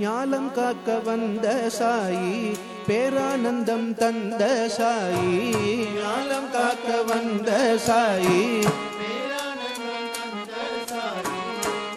ஞாலம் காக்க வந்த சாயி பேரானந்தம் தந்த சாயி. ஞாலம் காக்க வந்த சாயி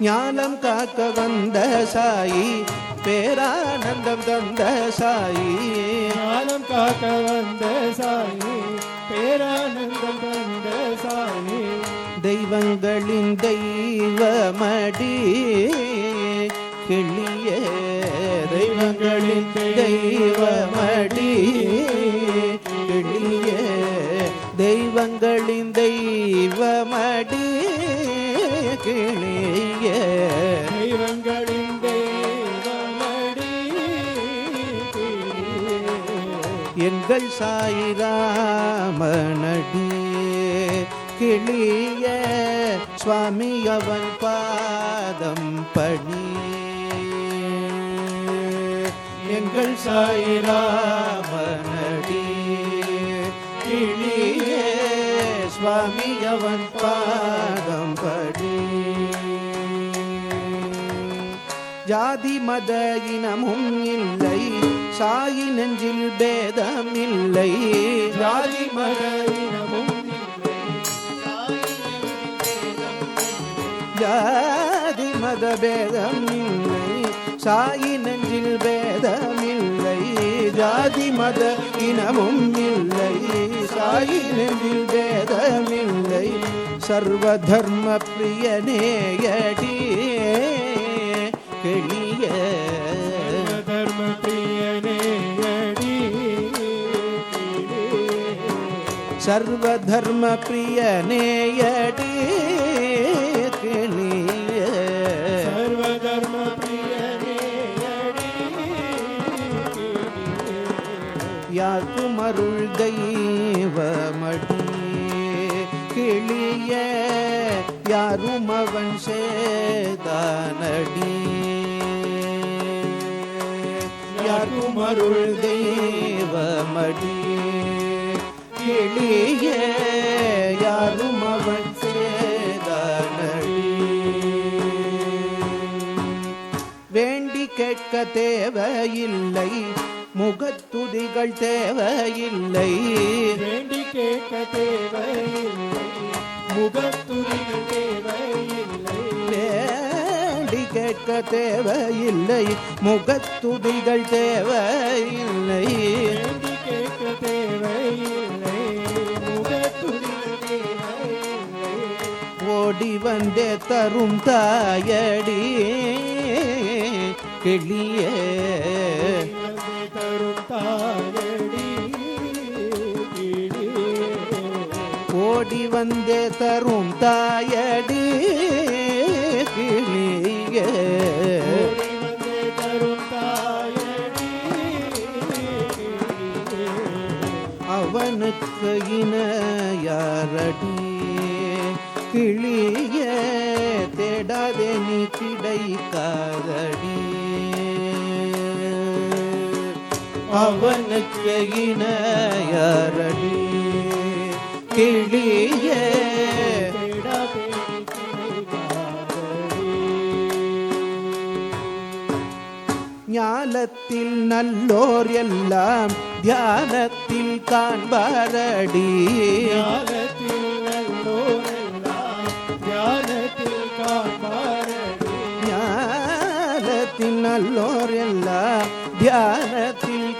ஞானம் காக்க வந்த சாயி பேரானந்தம் தந்த சாயி. ஞானம் காக்க வந்த சாயி பேரானந்தம் தந்த சாயி. தெய்வங்களின் தெய்வமடி கிளிய தெய்வங்களின் தெய்வமடி. கிளிய தெய்வங்களின் தெய்வமடி. கிளிய தெய்வங்களின் தெய்வமடி. எங்கள் சாயிராமனடி. கிளிய சுவாமி அவன் பாதம் பணி எங்கள் சாயிராமனடி கிளிய சுவாமி அவன் பாதம் படி. ஜாதி மத இனமும் இல்லை. சாயி நெஞ்சில் பேதம் இல்லை. ஜாதி மத இனமும் ஜாதி மத பேதம் இல்லை. சாயி நெஞ்சில் பேதம் ஜாதி மத இனமும் இல்லை. சாயி நெஞ்சில் பேதம் இல்லை. சர்வ தர்ம பிரியனேயடி கிளிய. தர்ம பிரியனே அடி சர்வ தர்ம பிரியனேயடி அருள் தெய்வமடி கிளிய யாரும் அவன் சேதானடி. யாரும் அருள் தெய்வமடி கிளிய யாரும் அவன் சேதானடி. வேண்டி கேட்க தேவையில்லை முகத்துதிகள் தேவையில்லை. வேண்டி கேட்க தேவையில்லை. முகத்துரிகள் தேவையில்லை. வேண்டி கேட்க தேவையில்லை. முகத்துதிகள் தேவையில்லை. வேண்டி கேட்க தேவையில்லை. ஓடி வந்தே தரும் தாயடி கிளியே. வந்து தரும் தாயடி. ஓடி வந்தே தரும் தாயடி. கிளியே அவனுக்கு இணையாரடி கிளிய தேடாதே நீ கிடைக்காதடி. அவனுக்கு இணையாரடி கிளிய. ஞானத்தில் நல்லோர் எல்லாம் தியானத்தில் காண்பாரடி ஞானத்தில்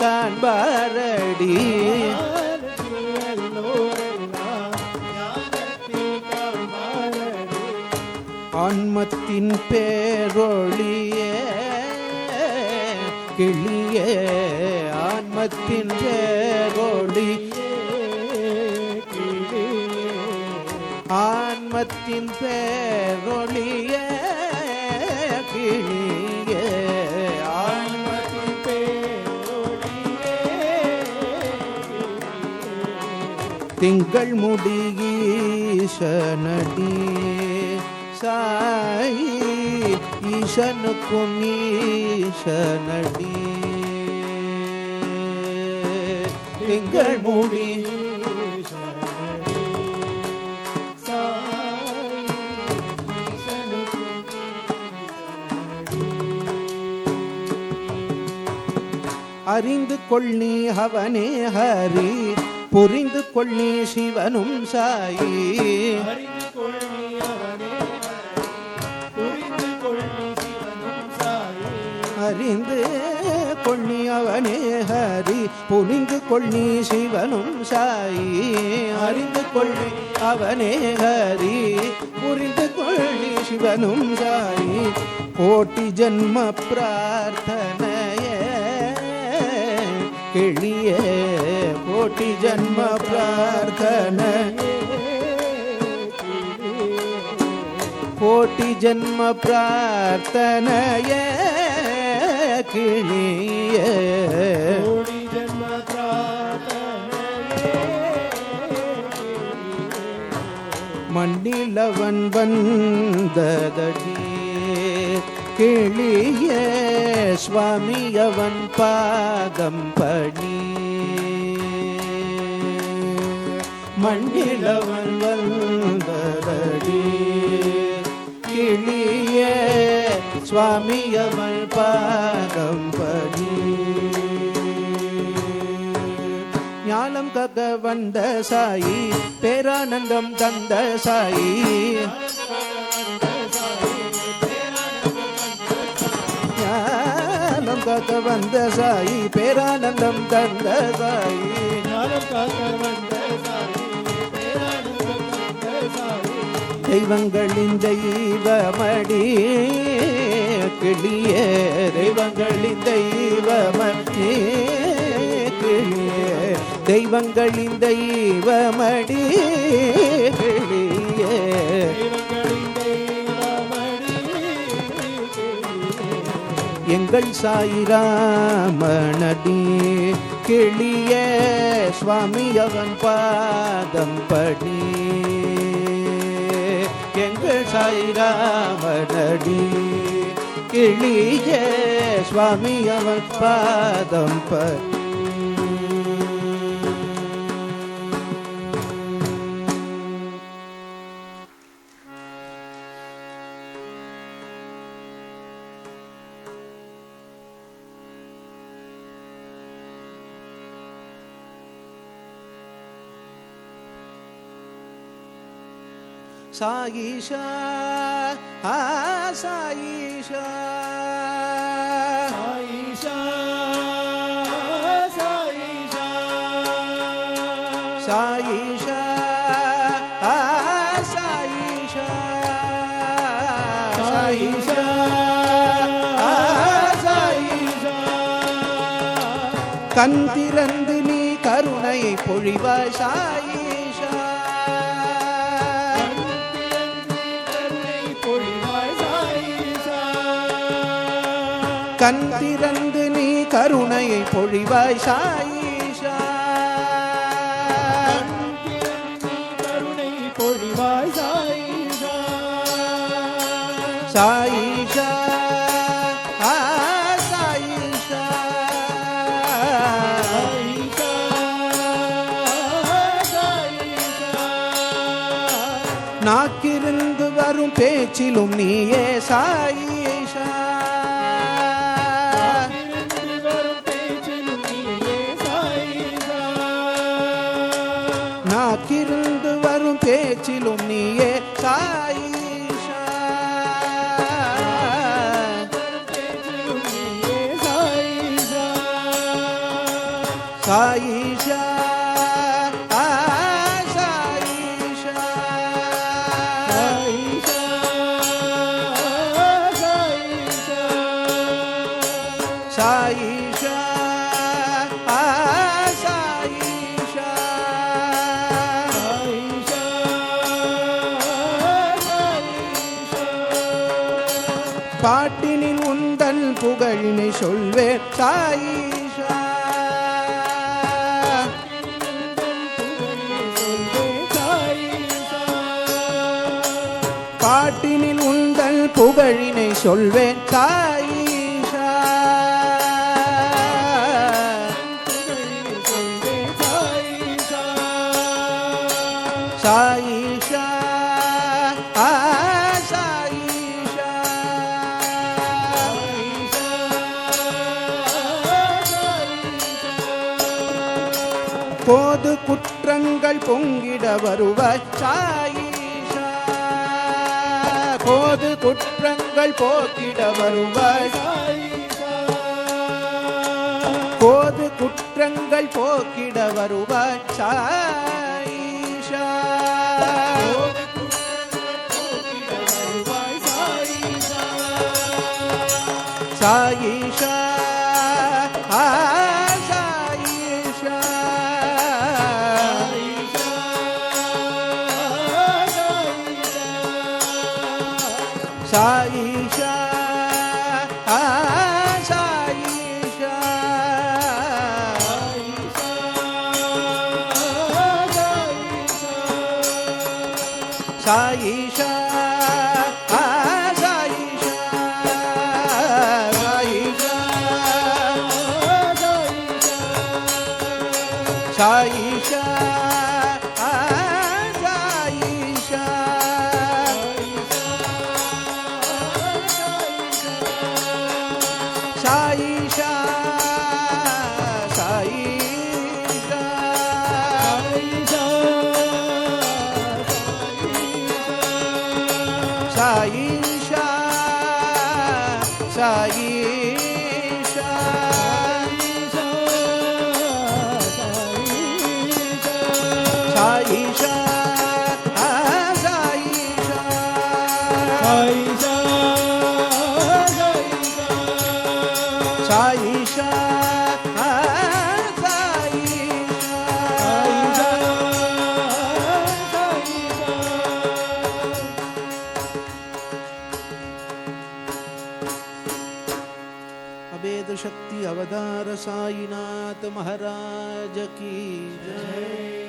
காண்பாரடி ஆன்மத்தின் பேரொழியே கிளியே ஆன்மத்தின் பேரொழி ஆன்மத்தின் பேரொழியே திங்கள் முடியீசனடி. சாயி ஈசனுக்கும் ஈசனடி. திங்கள் முடி அறிந்து கொள் நீ அவனே ஹரி. புரிந்து கொள் சிவனும் சாயி. அறிந்து கொள்ளி அவனே ஹரி. புரிந்து கொள்ளி சிவனும் சாயி. அறிந்து கொள்ளி அவனே ஹரி. புரிந்து கொள்ளி சிவனும் சாயி. கோட்டி ஜன்ம பிரார்த்தனைய கிளியே. கோட்டி ஜன்ம பிரார்த்தனை ಕೋಟಿ ಜನ್ಮ ಪ್ರಾರ್ಥನೆಯ கிளிய கோடி ஜன்ம மண்ணிலவன் வந்ததடி கிளிய சுவாமி அவன் பாதம் பணி மண்ணிலவன் வந்தரடி கிளிய சுவாமி அவன் பாதம் பணி ஞானம் கக வந்த சாயி பேரானந்தம் தந்த சாயி. ஞானம் கக வந்த சாயி பேரானந்தம் தந்த சாயி. ஞானம் காக்க வந்த தெய்வங்களின் தெய்வமடி கிளியே தெய்வங்களின் தெய்வமடி கிளியே தெய்வங்களின் தெய்வமடி கிளியே. எங்கள் சாயிராமணடி கிளிய சுவாமி அவன் பாதம் படி. எங்கள் சாயிராமனடி. கிளிய சுவாமி அவன் பாதம் பற்றி சாயிஷா ஆ சாயிஷா சாயிஷா சாயிஷா சாயிஷா ஆ சாயிஷா சாயிஷா கண் திறந்து நீ கருணை பொழிவாய் சாயிஷா கண் திறந்து நீ கருணையை பொழிவாய் சாயிஷா. கருணை பொழிவாய் சாயிஷா. சாயிஷா. நாக்கிருந்து வரும் பேச்சிலும் நீயே சாயிஷா. வாக்கிருந்து வரும் பேச்சிலும் நீயே சாயிஷா. சாயி சாயிஷா பாட்டினில் உந்தல் புகழினை சொல்வேன் தாய் போது குற்றங்கள் பொங்கிட வருவாய். சாயிஷா போது குற்றங்கள் போக்கிட வருவாய். போது குற்றங்கள் போக்கிட வருவாய். சாயிஷா சாயி சாயிஷா ஆ சாயிஷா சாயிஷா சாயிஷா साईनाथ महाराज की जय।